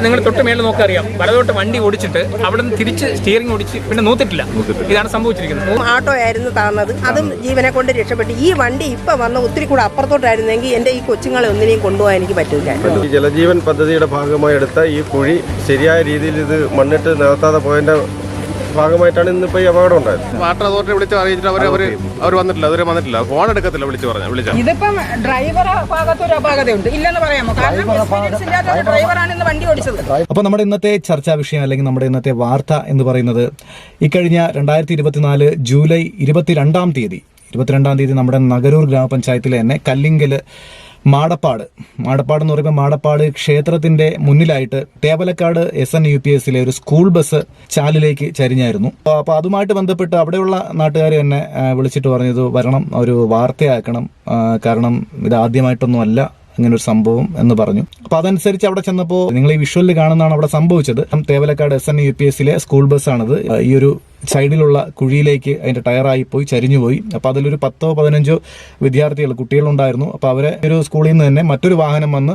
നിങ്ങൾ തൊട്ട് മേളിൽ നോക്കറിയാം വലതോട്ട് വണ്ടി ഓടിച്ചിട്ട് അവിടെ നിന്ന് തിരിച്ച് സ്റ്റിയറിംഗ് ഓടിച്ച് പിന്നെ നൂത്തിട്ടില്ല. ഇതാണ് സംഭവിച്ചിരിക്കുന്നത്. ഓട്ടോ ആയിരുന്നു താന്നത്. അതും ജീവനെ കൊണ്ട് രക്ഷപ്പെട്ടു. ഈ വണ്ടി ഇപ്പൊ വന്ന ഒത്തിരി കൂടെ അപ്പുറത്തോട്ടായിരുന്നെങ്കിൽ എന്റെ ഈ കൊച്ചുങ്ങളെ ഒന്നിനെയും കൊണ്ടുപോകാൻ എനിക്ക് പറ്റില്ല. ഈ ജലജീവൻ പദ്ധതിയുടെ ഭാഗമായി എടുത്ത ഈ കുഴി ശരിയായ രീതിയിൽ ഇത് മണ്ണിട്ട് നികത്താതെ പോയതിന്റെ ഭാഗമായിട്ടാണ് ഇന്നിപ്പോ ഈ അപകടം ഉണ്ടായത്. വാട്ടർ അതോറിറ്റി വിളിച്ച് അറിയിച്ചിട്ട് അവർ അവർ അവർ വന്നിട്ടില്ല അതുവരെ വന്നിട്ടില്ല. ഫോൺ എടുക്കത്തില്ല വിളിച്ച് പറഞ്ഞു വിളിച്ചാൽ ഇതിപ്പം ഡ്രൈവർ ഭാഗത്ത് ഒരു അപാകതയുണ്ട്. ഇല്ലെന്ന് പറയാമോ? കാരണം എക്സ്പീരിയൻസ് ഇല്ലാത്ത ഒരു ഡ്രൈവറാണ് ഇന്ന് വണ്ടി ഓടിച്ചത്. അപ്പോൾ നമ്മുടെ ഇന്നത്തെ ചർച്ചാ വിഷയം അല്ലെങ്കിൽ നമ്മുടെ ഇന്നത്തെ വാർത്ത എന്ന് പറയുന്നത് ഇക്കഴിഞ്ഞ രണ്ടായിരത്തി ഇരുപത്തിനാല് ജൂലൈ ഇരുപത്തിരണ്ടാം തീയതി ഇരുപത്തിരണ്ടാം തീയതി നമ്മുടെ നഗരൂർ ഗ്രാമപഞ്ചായത്തിലെ തന്നെ കല്ലിങ്കൽ മാടപ്പാട്. മാടപ്പാട് എന്ന് പറയുമ്പോൾ മാടപ്പാട് ക്ഷേത്രത്തിന്റെ മുന്നിലായിട്ട് Thevalakkad S N U P എസിലെ ഒരു സ്കൂൾ ബസ് ചാലിലേക്ക് ചരിഞ്ഞായിരുന്നു. അപ്പോൾ അതുമായിട്ട് ബന്ധപ്പെട്ട് അവിടെയുള്ള നാട്ടുകാർ തന്നെ ആ, വിളിച്ചിട്ട് പറഞ്ഞത് വരണം ഒരു വാർത്തയാക്കണം കാരണം ഇത് ആദ്യമായിട്ടൊന്നും അല്ല ഇങ്ങനെ ഒരു സംഭവം എന്ന് പറഞ്ഞു. അപ്പൊ അതനുസരിച്ച് അവിടെ ചെന്നപ്പോൾ നിങ്ങൾ ഈ വിഷ്വലിൽ കാണുന്നതാണ് അവിടെ സംഭവിച്ചത്. Thevalakkad S N U P എസിലെ സ്കൂൾ ബസ്സാണത് ഈ ഒരു സൈഡിലുള്ള കുഴിയിലേക്ക് അതിന്റെ ടയറായി പോയി ചരിഞ്ഞുപോയി അപ്പൊ അതിലൊരു പത്തോ പതിനഞ്ചോ വിദ്യാർത്ഥികൾ കുട്ടികളുണ്ടായിരുന്നു. അപ്പൊ അവരെ ഒരു സ്കൂളിൽ നിന്ന് തന്നെ മറ്റൊരു വാഹനം വന്ന്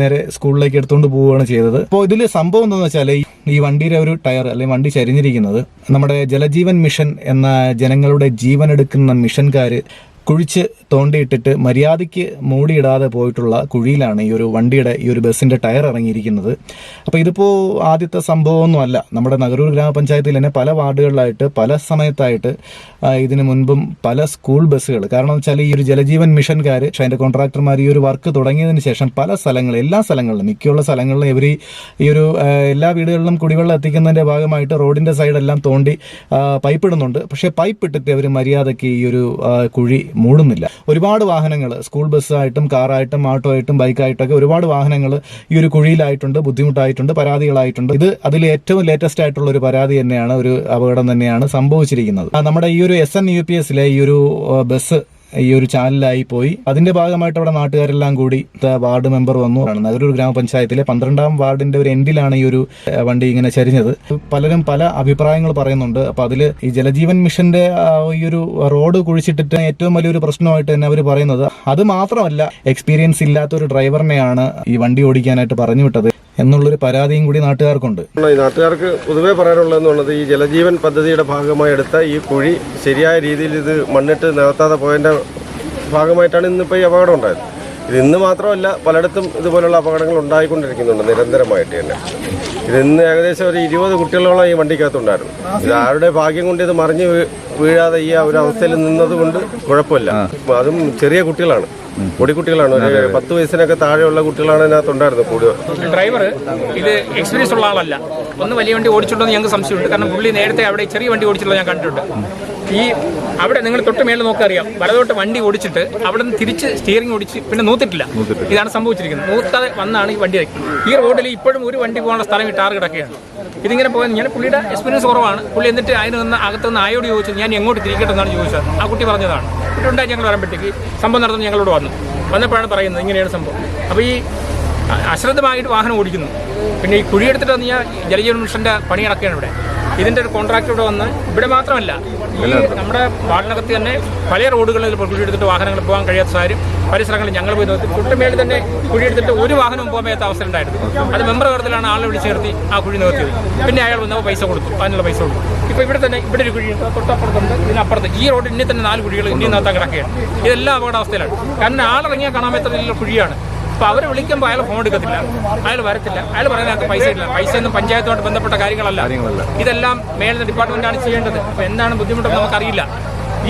നേരെ സ്കൂളിലേക്ക് എടുത്തുകൊണ്ട് പോവുകയാണ് ചെയ്തത്. അപ്പോൾ ഇതിൽ സംഭവം എന്താണെന്ന് വെച്ചാൽ ഈ വണ്ടിയുടെ ഒരു ടയർ അല്ലെങ്കിൽ വണ്ടി ചരിഞ്ഞിരിക്കുന്നത് നമ്മുടെ ജലജീവൻ മിഷൻ എന്ന ജനങ്ങളുടെ ജീവൻ എടുക്കുന്ന മിഷൻകാര് കുഴിച്ച് തോണ്ടിയിട്ടിട്ട് മര്യാദയ്ക്ക് മൂടിയിടാതെ പോയിട്ടുള്ള കുഴിയിലാണ് ഈ ഒരു വണ്ടിയുടെ ഈ ഒരു ബസ്സിന്റെ ടയർ ഇറങ്ങിയിരിക്കുന്നത്. അപ്പോൾ ഇതിപ്പോൾ ആദ്യത്തെ സംഭവമൊന്നുമല്ല നമ്മുടെ നഗരൂർ ഗ്രാമപഞ്ചായത്തിൽ തന്നെ പല വാർഡുകളിലായിട്ട് പല സമയത്തായിട്ട് ഇതിനു മുൻപും പല സ്കൂൾ ബസ്സുകൾ. കാരണം വെച്ചാൽ ഈ ഒരു ജലജീവൻ മിഷൻകാർ അതിന്റെ കോൺട്രാക്ടർമാർ ഈ ഒരു വർക്ക് തുടങ്ങിയതിന് ശേഷം പല സ്ഥലങ്ങളിൽ എല്ലാ സ്ഥലങ്ങളിലും മിക്കുള്ള സ്ഥലങ്ങളിലും ഇവർ ഈ ഒരു എല്ലാ വീടുകളിലും കുടിവെള്ളം എത്തിക്കുന്നതിന്റെ ഭാഗമായിട്ട് റോഡിന്റെ സൈഡെല്ലാം തോണ്ടി പൈപ്പ് ഇടുന്നുണ്ട്. പക്ഷേ പൈപ്പ് ഇട്ടിട്ട് അവർ മര്യാദയ്ക്ക് ഈ ഒരു കുഴി മൂടുന്നില്ല. ഒരുപാട് വാഹനങ്ങൾ സ്കൂൾ ബസ്സായിട്ടും കാറായിട്ടും ആട്ടോ ആയിട്ടും ബൈക്കായിട്ടൊക്കെ ഒരുപാട് വാഹനങ്ങൾ ഈ ഒരു കുഴിയിലായിട്ടുണ്ട് ബുദ്ധിമുട്ടായിട്ടുണ്ട് പരാതികളായിട്ടുണ്ട്. ഇത് അതിൽ ഏറ്റവും ലേറ്റസ്റ്റ് ആയിട്ടുള്ള ഒരു പരാതി തന്നെയാണ് ഒരു അപകടം തന്നെയാണ് സംഭവിച്ചിരിക്കുന്നത്. നമ്മുടെ ഈ ഒരു എസ് എൻ യു പി എസിലെ ഈ ഒരു ബസ് ഈ ഒരു ചാനലായി പോയി. അതിന്റെ ഭാഗമായിട്ട് അവിടെ നാട്ടുകാരെല്ലാം കൂടി വാർഡ് മെമ്പർ വന്നു. നഗരൂർ ഗ്രാമപഞ്ചായത്തിലെ പന്ത്രണ്ടാം വാർഡിന്റെ ഒരു എൻഡിലാണ് ഈ ഒരു വണ്ടി ഇങ്ങനെ ചരിഞ്ഞത്. പലരും പല അഭിപ്രായങ്ങൾ പറയുന്നുണ്ട്. അപ്പൊ അതിൽ ഈ ജലജീവൻ മിഷന്റെ ഈ ഒരു റോഡ് കുഴിച്ചിട്ടിട്ട് ഏറ്റവും വലിയൊരു പ്രശ്നമായിട്ട് തന്നെ അവർ പറയുന്നത്. അത് മാത്രമല്ല എക്സ്പീരിയൻസ് ഇല്ലാത്ത ഒരു ഡ്രൈവറിനെയാണ് ഈ വണ്ടി ഓടിക്കാനായിട്ട് പറഞ്ഞു വിട്ടത്. എന്നുള്ളൊരു പരാതിയും കൂടി നാട്ടുകാർക്കുണ്ട്. നാട്ടുകാർക്ക് പൊതുവേ പറയാനുള്ളതെന്നുള്ളത് ഈ ജലജീവൻ പദ്ധതിയുടെ ഭാഗമായി എടുത്ത ഈ കുഴി ശരിയായ രീതിയിൽ ഇത് മണ്ണിട്ട് നികത്താതെ പോയതിന്റെ ഭാഗമായിട്ടാണ് ഇന്നിപ്പോൾ ഈ അപകടം ഉണ്ടായത്. ഇത് ഇന്ന് മാത്രമല്ല പലയിടത്തും ഇതുപോലുള്ള അപകടങ്ങൾ ഉണ്ടായിക്കൊണ്ടിരിക്കുന്നുണ്ട് നിരന്തരമായിട്ട് തന്നെ. ഇത് ഇന്ന് ഏകദേശം ഒരു ഇരുപത് കുട്ടികളോളം ഈ വണ്ടിക്കകത്തുണ്ടായിരുന്നു. ഇത് ആരുടെ ഭാഗ്യം കൊണ്ട് ഇത് മറിഞ്ഞ് വീഴാതെ ഈ ഒരു അവസ്ഥയിൽ നിന്നത് കൊണ്ട് കുഴപ്പമില്ല അതും ചെറിയ കുട്ടികളാണ്. പൊടിക്കുട്ടികളാണ് ഒരു പത്ത് വയസ്സിനൊക്കെ താഴെയുള്ള കുട്ടികളാണ് ഇതിനകത്തുണ്ടായിരുന്നത് കൂടുതൽ. ഡ്രൈവർ ഇത് എക്സ്പീരിയൻസ് ഉള്ള ആളല്ല. ഒന്ന് വലിയ വണ്ടി ഓടിച്ചിട്ടുണ്ടെന്ന് ഞങ്ങൾക്ക് സംശയമുണ്ട്. കാരണം പുള്ളി നേരത്തെ അവിടെ ചെറിയ വണ്ടി ഓടിച്ചിട്ടുള്ളത് ഞാൻ കണ്ടിട്ടുണ്ട്. ഈ അവിടെ നിങ്ങൾ തൊട്ട് മേളിൽ നോക്കറിയാം വലതോട്ട് വണ്ടി ഓടിച്ചിട്ട് അവിടെ നിന്ന് തിരിച്ച് സ്റ്റിയറിംഗ് ഓടിച്ച് പിന്നെ നൂത്തിട്ടില്ല. ഇതാണ് സംഭവിച്ചിരിക്കുന്നത്. നൂത്താതെ വന്നാണ് ഈ വണ്ടി ഈ റോഡിൽ ഇപ്പോഴും ഒരു വണ്ടി പോകാനുള്ള സ്ഥലം ഇട്ടാറ് കിടക്കുകയാണ്. ഇതിങ്ങനെ പോയത് ഞാൻ പുള്ളിയുടെ എക്സ്പീരിയൻസ് കുറവാണ്. പുള്ളി എന്നിട്ട് അതിന് നിന്ന് അകത്തുനിന്ന് ആയോട് ചോദിച്ചു ഞാൻ എങ്ങോട്ട് തിരിക്കട്ടെ എന്നാണ് ചോദിച്ചത്. ആ കുട്ടി പറഞ്ഞതാണ്. ഉണ്ടായി ഞങ്ങൾ വരുമ്പോഴത്തേക്ക് സംഭവം നടന്നു ഞങ്ങളോട് വന്നു. വന്നപ്പോഴാണ് പറയുന്നത് ഇങ്ങനെയാണ് സംഭവം. അപ്പോൾ ഈ അശ്രദ്ധമായിട്ട് വാഹനം ഓടിക്കുന്നു. പിന്നെ ഈ കുഴിയെടുത്തിട്ട് വന്ന് ഞാൻ ജലജീവൻ മിഷന്റെ പണി നടക്കുകയാണ് ഇവിടെ. ഇതിന്റെ ഒരു കോൺട്രാക്ട് ഇവിടെ വന്ന് ഇവിടെ മാത്രമല്ല ഈ നമ്മുടെ വാർഡിനകത്ത് തന്നെ പല റോഡുകളിൽ കുഴിയെടുത്തിട്ട് വാഹനങ്ങൾ പോകാൻ കഴിയാത്ത സാഹചര്യം പരിസരങ്ങളിൽ സ്ഥലങ്ങളിൽ ഞങ്ങൾ പോയി നോക്കി തൊട്ടുമേളിൽ തന്നെ കുഴിയെടുത്തിട്ട് ഒരു വാഹനവും പോകാൻ വയ്യാത്ത അവസരം ഉണ്ടായിരുന്നു. അത് മെമ്പർ തരത്തിലാണ് ആളെ വിളിച്ച് നിർത്തി ആ കുഴി നിർത്തിയത്. പിന്നെ അയാൾ വന്നപ്പോൾ പൈസ കൊടുത്തു അതിനുള്ള പൈസ കൊടുത്തു. ഇപ്പോൾ ഇവിടെ തന്നെ ഇവിടെ ഒരു കുഴി തൊട്ടപ്പുറത്തുണ്ട് ഇതിനപ്പുറത്ത്. ഈ റോഡ് ഇനി തന്നെ നാല് കുഴികൾ ഇനിയും നിർത്താൻ കിടക്കുകയാണ്. ഇതെല്ലാം അപകടാവസ്ഥയിലാണ്. കാരണം ആളിറങ്ങിയാൽ കാണാൻ പറ്റുന്ന കുഴിയാണ്. അപ്പോൾ അവരെ വിളിക്കുമ്പോൾ അയാൾ ഫോൺ എടുക്കത്തില്ല. അയാൾ വരത്തില്ല. അയാൾ പറയുന്നത് ഞങ്ങൾക്ക് പൈസ ഇല്ല. പൈസ ഒന്നും പഞ്ചായത്തുമായിട്ട് ബന്ധപ്പെട്ട കാര്യങ്ങളല്ല. ഇതെല്ലാം മേലെ ഡിപ്പാർട്ട്മെന്റാണ് ചെയ്യേണ്ടത്. അപ്പോൾ എന്താണ് ബുദ്ധിമുട്ടെന്ന് നമുക്കറിയില്ല.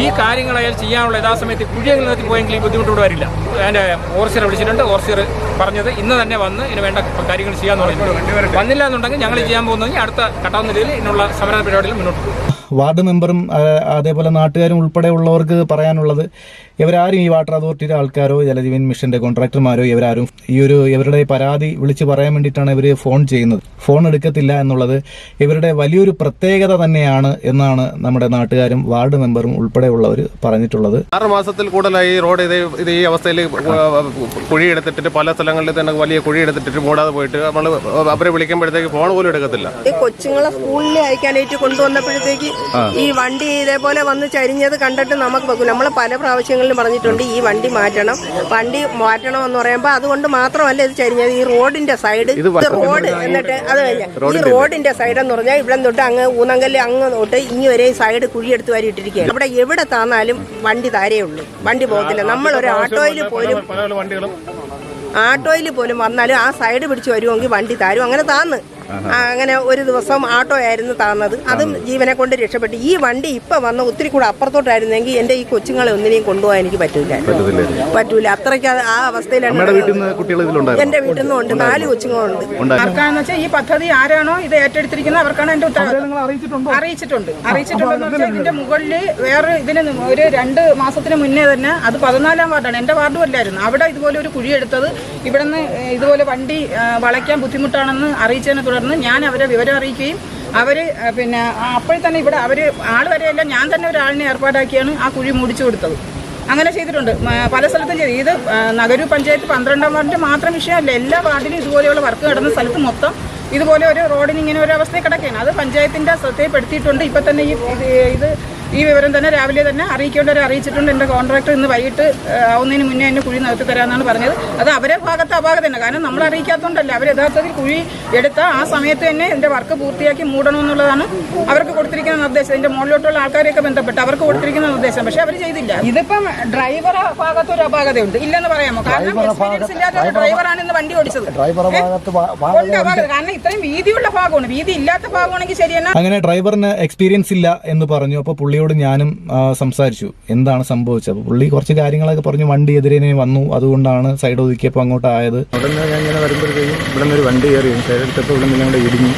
ഈ കാര്യങ്ങൾ അയാൾ ചെയ്യാനുള്ള യഥാസമയത്ത് കുഴിയങ്ങൾ നിർത്തി പോയെങ്കിൽ ഈ ബുദ്ധിമുട്ട് വരില്ല. എന്റെ ഓർസിയറെ വിളിച്ചിട്ടുണ്ട്. ഓർസിയർ പറഞ്ഞത് ഇന്ന് തന്നെ വന്ന് ഇതിന് വേണ്ട കാര്യങ്ങൾ ചെയ്യാന്ന് പറഞ്ഞിട്ടുണ്ട് വന്നില്ല എന്നുണ്ടെങ്കിൽ ഞങ്ങൾ ചെയ്യാൻ പോകുന്നെങ്കിൽ അടുത്ത ഘട്ടം നിലയിൽ ഇതിനുള്ള സമര പരിപാടിയിൽ മുന്നോട്ട് പോകും. വാർഡ് മെമ്പറും അതേപോലെ നാട്ടുകാരും ഉൾപ്പെടെ ഉള്ളവർക്ക് പറയാനുള്ളത് ഇവരാരും ഈ വാട്ടർ അതോറിറ്റിയുടെ ആൾക്കാരോ ജലജീവൻ മിഷന്റെ കോൺട്രാക്ടർമാരോ ഇവരാരും ഈ ഒരു ഇവരുടെ പരാതി വിളിച്ച് പറയാൻ വേണ്ടിയിട്ടാണ് ഇവർ ഫോൺ ചെയ്യുന്നത്. ഫോൺ എടുക്കത്തില്ല എന്നുള്ളത് ഇവരുടെ വലിയൊരു പ്രത്യേകത തന്നെയാണ് എന്നാണ് നമ്മുടെ നാട്ടുകാരും വാർഡ് മെമ്പറും ഉൾപ്പെടെയുള്ളവർ പറഞ്ഞിട്ടുള്ളത്. ആറ് മാസത്തിൽ കൂടുതലായി റോഡ് ഇതേ ഇത് ഈ അവസ്ഥയിൽ കുഴി എടുത്തിട്ട് പല സ്ഥലങ്ങളിൽ തന്നെ വലിയ കുഴി എടുത്തിട്ട് മൂടാതെ പോയിട്ട് നമ്മൾ അവരെ വിളിക്കുമ്പോഴത്തേക്ക് ഫോൺ പോലും എടുക്കത്തില്ല. ഈ കൊച്ചുങ്ങളെ സ്കൂളിൽ അയക്കാനായിട്ട് കൊണ്ടുവന്നപ്പോഴത്തേക്ക് ഈ വണ്ടി ഇതേപോലെ വന്ന് ചരിഞ്ഞത് കണ്ടിട്ട് നമുക്ക് വെക്കും നമ്മൾ പല പ്രാവശ്യങ്ങളിലും പറഞ്ഞിട്ടുണ്ട് ഈ വണ്ടി മാറ്റണം വണ്ടി മാറ്റണം എന്ന് പറയുമ്പോൾ അതുകൊണ്ട് മാത്രമല്ല ഇത് ചരിഞ്ഞത്. ഈ റോഡിന്റെ സൈഡ് റോഡ് എന്നിട്ട് അത് കഴിഞ്ഞ. ഈ റോഡിന്റെ സൈഡ് എന്ന് പറഞ്ഞാൽ ഇവിടെ തൊട്ട് അങ്ങ് ഊന്നങ്കല്ല് അങ്ങ് തൊട്ട് ഇനി വരെ സൈഡ് കുഴിയെടുത്ത് വാരി ഇട്ടിരിക്കുകയാണ് അവിടെ എവിടെ താന്നാലും വണ്ടി താരേ ഉള്ളൂ. വണ്ടി പോകത്തില്ല. നമ്മൾ ഒരു ഓട്ടോയിൽ പോലും പല പല വണ്ടികളും. ആട്ടോയിൽ പോലും വന്നാലും ആ സൈഡ് പിടിച്ച് വരുമെങ്കിൽ വണ്ടി താരും. അങ്ങനെ താന്ന്. അങ്ങനെ ഒരു ദിവസം ആട്ടോ ആയിരുന്നു തന്നത്. അതും ജീവനെ കൊണ്ട് രക്ഷപ്പെട്ടു. ഈ വണ്ടി ഇപ്പൊ വന്ന ഒത്തിരി കൂടെ അപ്പുറത്തോട്ടായിരുന്നെങ്കിൽ എന്റെ ഈ കൊച്ചുങ്ങളെ ഒന്നിനെയും കൊണ്ടുപോകാൻ എനിക്ക് പറ്റൂല പറ്റൂല. അത്രയ്ക്ക് അത് ആ അവസ്ഥയിലാണ് കുട്ടികൾ ഇതിലുണ്ടായിരുന്നു? എന്റെ വീട്ടിൽ നിന്നും ഉണ്ട് നാല് കൊച്ചുങ്ങളുണ്ട്. ആർക്കാന്ന് വെച്ചാൽ ഈ പദ്ധതി ആരാണോ ഇത് ഏറ്റെടുത്തിരിക്കുന്നത് അവർക്കാണ് എന്റെ ഉത്തരവാദിത്തങ്ങൾ അറിയിച്ചിട്ടുണ്ട്? അറിയിച്ചിട്ടുണ്ടെന്ന് വെച്ചാൽ ഇതിന്റെ മുകളിൽ വേറെ ഇതിന് ഒരു രണ്ട് മാസത്തിന് മുന്നേ തന്നെ അത് പതിനാലാം വാർഡാണ്. എന്റെ വാർഡും അല്ലായിരുന്നു. അവിടെ ഇതുപോലെ ഒരു കുഴിയെടുത്തത് ഇവിടെ നിന്ന് ഇതുപോലെ വണ്ടി വളയ്ക്കാൻ ബുദ്ധിമുട്ടാണെന്ന് അറിയിച്ചതിനെ തുടർന്ന് ഞാൻ അവരെ വിവരം അറിയിക്കുകയും അവർ പിന്നെ അപ്പോൾ തന്നെ ഇവിടെ അവർ ആൾ വരെയല്ല ഞാൻ തന്നെ ഒരാളിനെ ഏർപ്പാടാക്കിയാണ് ആ കുഴി മുടിച്ചു കൊടുത്തത്. അങ്ങനെ ചെയ്തിട്ടുണ്ട്. പല സ്ഥലത്തും ചെയ്തു. ഇത് നഗര പഞ്ചായത്ത് പന്ത്രണ്ടാം വാർഡിന്റെ മാത്രം വിഷയമല്ല എല്ലാ വാർഡിലും ഇതുപോലെയുള്ള വർക്ക് കിടന്ന സ്ഥലത്ത് മൊത്തം ഇതുപോലെ ഒരു റോഡിന് ഇങ്ങനെ ഒരു അവസ്ഥയിൽ കിടക്കുകയാണ്. അത് പഞ്ചായത്തിന്റെ ശ്രദ്ധയിൽപ്പെടുത്തിയിട്ടുണ്ട്. ഇപ്പം തന്നെ ഈ ഇത് ഈ വിവരം തന്നെ രാവിലെ തന്നെ അറിയിക്കേണ്ടവരെ അറിയിച്ചിട്ടുണ്ട്. എന്റെ കോൺട്രാക്ടർ ഇന്ന് വൈകിട്ട് ആവുന്നതിന് മുന്നേ എന്നെ കുഴി നികത്തി തരാമെന്നാണ് പറഞ്ഞത്. അത് അവരെ ഭാഗത്ത് അപാകത തന്നെ. കാരണം നമ്മൾ അറിയിക്കാത്തതുകൊണ്ടല്ല. അവർ യഥാർത്ഥത്തിൽ കുഴി എടുത്ത ആ സമയത്ത് തന്നെ എന്റെ വർക്ക് പൂർത്തിയാക്കി മൂടണമെന്നുള്ളതാണ് അവർക്ക് കൊടുത്തിരിക്കുന്ന നിർദ്ദേശം. എന്റെ മുകളിലോട്ടുള്ള ആൾക്കാരെയൊക്കെ ബന്ധപ്പെട്ട് അവർക്ക് കൊടുത്തിരിക്കുന്ന നിർദ്ദേശം. പക്ഷേ അവർ ചെയ്തില്ല. ഇതിപ്പം ഡ്രൈവർ ഭാഗത്ത് ഒരു അപാകതയുണ്ട്. ഇല്ലെന്ന് പറയാമോ? കാരണം എക്സ്പീരിയൻസ് ഇല്ലാത്ത ഒരു ഡ്രൈവറാണ് ഇന്ന് വണ്ടി ഓടിച്ചത്. കാരണം ഇത്രയും വീതിയുള്ള ഭാഗമാണ്. വീതി ഇല്ലാത്ത ഭാഗമാണെങ്കിൽ ശരി അങ്ങനെ ഡ്രൈവറിന് എക്സ്പീരിയൻസ് ഇല്ല എന്ന് പറഞ്ഞു. അപ്പോൾ പുള്ളിയോട് ഞാനും സംസാരിച്ചു. എന്താണ് സംഭവിച്ചത്? അപ്പോൾ പുള്ളി കുറച്ച് കാര്യങ്ങളൊക്കെ പറഞ്ഞു വണ്ടി എതിരെ വന്നു. അതുകൊണ്ടാണ് സൈഡ് ഒതുക്കിയപ്പോൾ അങ്ങോട്ട് ആയത്. അവിടെ നിന്ന് ഞാൻ ഇങ്ങനെ വരുമ്പോഴത്തേക്കും ഇവിടെ നിന്ന് ഒരു വണ്ടി കയറി സൈഡ് എടുത്തപ്പോൾ ഇവിടെ നിന്ന് ഞങ്ങളുടെ ഇടിഞ്ഞു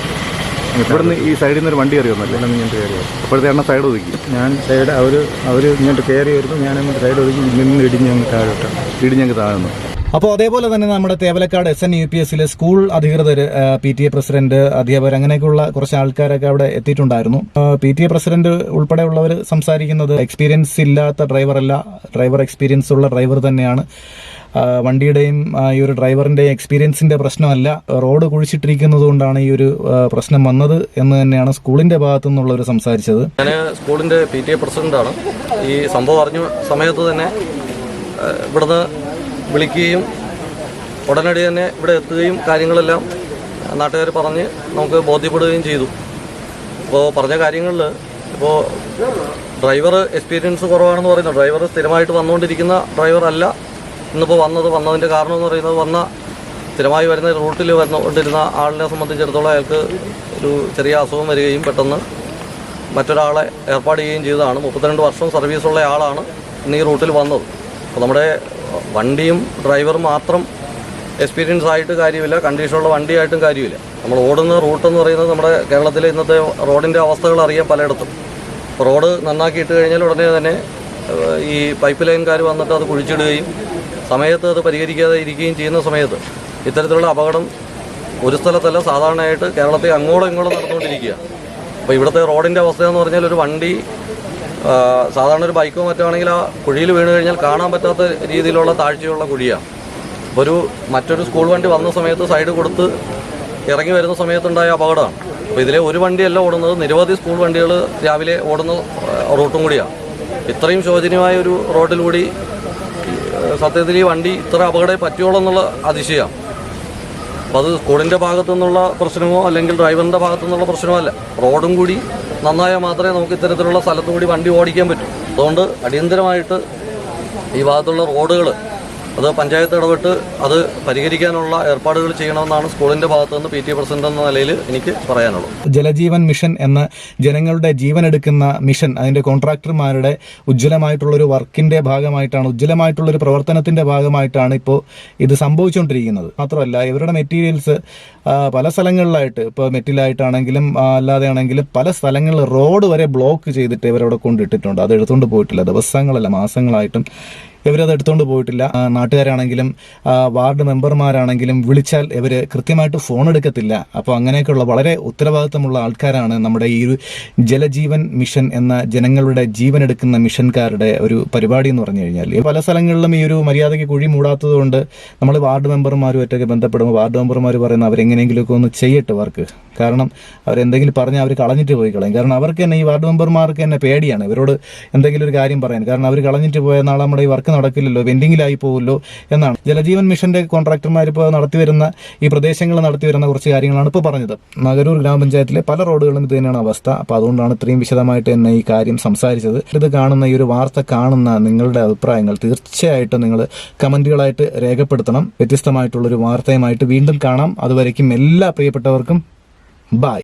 ഇവിടെ നിന്ന് ഈ സൈഡിൽ നിന്ന് ഒരു വണ്ടി കയറി വന്നല്ലേ ഇവിടെ നിന്ന് ഇങ്ങോട്ട് കയറി അപ്പോഴത്തേക്ക് സൈഡ് ഒതുക്കി. ഞാൻ സൈഡ് അവർ അവർ ഇങ്ങോട്ട് കയറി വരുമ്പോൾ ഞാൻ അങ്ങോട്ട് സൈഡ് ഒതുക്കി നിന്ന് ഇടിഞ്ഞ് അങ്ങ് താഴോട്ട് ഇടിഞ്ഞങ്ങ് താഴ്ന്നു. അപ്പോൾ അതേപോലെ തന്നെ നമ്മുടെ Thevalakkad S N U P എസിലെ സ്കൂൾ അധികൃതർ പി ടി എ പ്രസിഡന്റ് അധ്യാപകർ അങ്ങനെയൊക്കെയുള്ള കുറച്ച് ആൾക്കാരൊക്കെ അവിടെ എത്തിയിട്ടുണ്ടായിരുന്നു. പി ടി എ പ്രസിഡന്റ് ഉൾപ്പെടെയുള്ളവർ സംസാരിക്കുന്നത് എക്സ്പീരിയൻസ് ഇല്ലാത്ത ഡ്രൈവറല്ല ഡ്രൈവർ എക്സ്പീരിയൻസ് ഉള്ള ഡ്രൈവർ തന്നെയാണ്. വണ്ടിയുടെയും ഈ ഒരു ഡ്രൈവറിന്റെയും എക്സ്പീരിയൻസിന്റെ പ്രശ്നമല്ല. റോഡ് കുഴിച്ചിട്ടിരിക്കുന്നത് കൊണ്ടാണ് ഈ ഒരു പ്രശ്നം വന്നത് എന്ന് തന്നെയാണ് സ്കൂളിന്റെ ഭാഗത്തു നിന്നുള്ളവർ സംസാരിച്ചത്. ഞാൻ സ്കൂളിന്റെ പി ടി എ പ്രസിഡന്റാണ് ഈ സംഭവം അറിഞ്ഞ സമയത്ത് തന്നെ ഇവിടുന്ന് വിളിക്കുകയും ഉടനടി തന്നെ ഇവിടെ എത്തുകയും കാര്യങ്ങളെല്ലാം നാട്ടുകാർ പറഞ്ഞ് നമുക്ക് ബോധ്യപ്പെടുകയും ചെയ്തു. അപ്പോൾ പറഞ്ഞ കാര്യങ്ങളിൽ ഇപ്പോൾ ഡ്രൈവർ എക്സ്പീരിയൻസ് കുറവാണെന്ന് പറയുന്നത് ഡ്രൈവർ സ്ഥിരമായിട്ട് വന്നുകൊണ്ടിരിക്കുന്ന ഡ്രൈവർ അല്ല. ഇന്നിപ്പോൾ വന്നത് വന്നതിന്റെ കാരണം എന്ന് പറയുന്നത് വന്ന സ്ഥിരമായി വരുന്ന റൂട്ടിൽ വന്നുകൊണ്ടിരുന്ന ആളിനെ സംബന്ധിച്ചിടത്തോളം അയാൾക്ക് ഒരു ചെറിയ അസുഖം വരികയും പെട്ടെന്ന് മറ്റൊരാളെ ഏർപ്പാട് ചെയ്യുകയും ചെയ്തതാണ്. മുപ്പത്തിരണ്ട് വർഷം സർവീസുള്ള ആളാണ് ഇന്ന് ഈ റൂട്ടിൽ വന്നത്. അപ്പോൾ നമ്മുടെ വണ്ടിയും ഡ്രൈവർ മാത്രം എക്സ്പീരിയൻസ് ആയിട്ട് കാര്യമില്ല കണ്ടീഷനുള്ള വണ്ടിയായിട്ടും കാര്യമില്ല. നമ്മൾ ഓടുന്ന റൂട്ട് എന്ന് പറയുന്നത് നമ്മുടെ കേരളത്തിലെ ഇന്നത്തെ റോഡിന്റെ അവസ്ഥകൾ അറിയാം പലയിടത്തും. റോഡ് റോഡ് നന്നാക്കിയിട്ട് കഴിഞ്ഞാൽ ഉടനെ തന്നെ ഈ പൈപ്പ് ലൈൻകാർ വന്നിട്ട് അത് കുഴിച്ചിടുകയും സമയത്ത് അത് പരിഹരിക്കാതെ ഇരിക്കുകയും ചെയ്യുന്ന സമയത്ത് ഇത്തരത്തിലുള്ള അപകടം ഒരു സ്ഥലത്തല്ല സാധാരണയായിട്ട് കേരളത്തെ അങ്ങോളം ഇങ്ങോളം നടന്നുകൊണ്ടിരിക്കുക അപ്പോൾ ഇവിടുത്തെ റോഡിന്റെ അവസ്ഥ എന്ന് പറഞ്ഞാൽ ഒരു വണ്ടി സാധാരണ ഒരു ബൈക്കോ മറ്റോ ആണെങ്കിൽ ആ കുഴിയിൽ വീണ് കഴിഞ്ഞാൽ കാണാൻ പറ്റാത്ത രീതിയിലുള്ള താഴ്ചയുള്ള കുഴിയാണ് ഒരു മറ്റൊരു സ്കൂൾ വണ്ടി വന്ന സമയത്ത് സൈഡ് കൊടുത്ത് ഇറങ്ങി വരുന്ന സമയത്തുണ്ടായ അപകടമാണ്. അപ്പോൾ ഇതിലെ ഒരു വണ്ടിയല്ല ഓടുന്നത് നിരവധി സ്കൂൾ വണ്ടികൾ രാവിലെ ഓടുന്ന റൂട്ടും കൂടിയാണ് ഇത്രയും ശോചനീയമായ ഒരു റോഡിൽ കൂടി സത്യത്തിൽ ഈ വണ്ടി ഇത്ര അപകടം എന്നുള്ള അതിശയമാണ് അപ്പോൾ അത് സ്കൂളിന്റെ ഭാഗത്തു നിന്നുള്ള പ്രശ്നമോ അല്ലെങ്കിൽ ഡ്രൈവറിന്റെ ഭാഗത്തു നിന്നുള്ള പ്രശ്നമോ അല്ല. റോഡും കൂടി നന്നായാൽ മാത്രമേ നമുക്ക് ഇത്തരത്തിലുള്ള സ്ഥലത്തും കൂടി വണ്ടി ഓടിക്കാൻ പറ്റൂ. അതുകൊണ്ട് അടിയന്തരമായിട്ട് ഈ ഭാഗത്തുള്ള റോഡുകൾ അത് പഞ്ചായത്ത് ഇടപെട്ട് അത് പരിഹരിക്കാനുള്ള ഏർപ്പാടുകൾ ചെയ്യണമെന്നാണ് സ്കൂളിന്റെ ഭാഗത്തു നിന്ന് പി ടി പ്രസിഡന്റ് എന്ന നിലയിൽ എനിക്ക് പറയാനുള്ളത്. ജലജീവൻ മിഷൻ എന്ന ജനങ്ങളുടെ ജീവൻ എടുക്കുന്ന മിഷൻ അതിന്റെ കോൺട്രാക്ടർമാരുടെ ഉജ്ജ്വലമായിട്ടുള്ള ഒരു വർക്കിന്റെ ഭാഗമായിട്ടാണ് ഉജ്ജ്വലമായിട്ടുള്ള ഒരു പ്രവർത്തനത്തിന്റെ ഭാഗമായിട്ടാണ് ഇപ്പോൾ ഇത് സംഭവിച്ചുകൊണ്ടിരിക്കുന്നത്. മാത്രമല്ല ഇവരുടെ മെറ്റീരിയൽസ് പല സ്ഥലങ്ങളിലായിട്ട് ഇപ്പോൾ മെറ്റിലായിട്ടാണെങ്കിലും അല്ലാതെ ആണെങ്കിലും പല സ്ഥലങ്ങളിൽ റോഡ് വരെ ബ്ലോക്ക് ചെയ്തിട്ട് ഇവരവിടെ കൊണ്ടിട്ടിട്ടുണ്ട്. അത് എടുത്തുകൊണ്ട് പോയിട്ടില്ല. ദിവസങ്ങളല്ല മാസങ്ങളായിട്ടും ഇവരത് എടുത്തുകൊണ്ട് പോയിട്ടില്ല. നാട്ടുകാരാണെങ്കിലും വാർഡ് മെമ്പർമാരാണെങ്കിലും വിളിച്ചാൽ ഇവർ കൃത്യമായിട്ട് ഫോൺ എടുക്കത്തില്ല. അപ്പോൾ അങ്ങനെയൊക്കെയുള്ള വളരെ ഉത്തരവാദിത്തമുള്ള ആൾക്കാരാണ് നമ്മുടെ ഈ ഒരു ജലജീവൻ മിഷൻ എന്ന ജനങ്ങളുടെ ജീവൻ എടുക്കുന്ന മിഷൻകാരുടെ ഒരു പരിപാടി എന്ന് പറഞ്ഞു കഴിഞ്ഞാൽ. പല സ്ഥലങ്ങളിലും ഈ ഒരു മര്യാദയ്ക്ക് കുഴി മൂടാത്തതുകൊണ്ട് നമ്മൾ വാർഡ് മെമ്പർമാരുമായിട്ടൊക്കെ ബന്ധപ്പെടുമ്പോൾ വാർഡ് മെമ്പർമാർ പറയുന്ന അവരെങ്ങനെയെങ്കിലുമൊക്കെ ഒന്ന് ചെയ്യട്ടെ വർക്ക്. കാരണം അവരെന്തെങ്കിലും പറഞ്ഞാൽ അവർ കളഞ്ഞിട്ട് പോയി കളയും. കാരണം അവർക്ക് തന്നെ ഈ വാർഡ് മെമ്പർമാർക്ക് തന്നെ പേടിയാണ്. ഇവരോട് എന്തെങ്കിലും ഒരു കാര്യം പറയാൻ. കാരണം അവർ കളഞ്ഞിട്ട് പോയ നാളെ നമ്മുടെ ഈ വർക്ക് നടക്കില്ലല്ലോ വെൻഡിങ്ങിലായി പോകുമല്ലോ എന്നാണ്. ജലജീവൻ മിഷന്റെ കോൺട്രാക്ടർമാർ ഇപ്പോൾ നടത്തി വരുന്ന ഈ പ്രദേശങ്ങൾ നടത്തി വരുന്ന കുറച്ച് കാര്യങ്ങളാണ് ഇപ്പോൾ പറഞ്ഞത്. നഗരൂർ ഗ്രാമപഞ്ചായത്തിലെ പല റോഡുകളും ഇത് തന്നെയാണ് അവസ്ഥ. അപ്പോൾ അതുകൊണ്ടാണ് ഇത്രയും വിശദമായിട്ട് തന്നെ ഈ കാര്യം സംസാരിച്ചത്. ഇത് കാണുന്ന ഈ ഒരു വാർത്ത കാണുന്ന നിങ്ങളുടെ അഭിപ്രായങ്ങൾ തീർച്ചയായിട്ടും നിങ്ങൾ കമന്റുകളായിട്ട് രേഖപ്പെടുത്തണം. വ്യത്യസ്തമായിട്ടുള്ളൊരു വാർത്തയുമായിട്ട് വീണ്ടും കാണാം. അതുവരയ്ക്കും എല്ലാ പ്രിയപ്പെട്ടവർക്കും ബായ്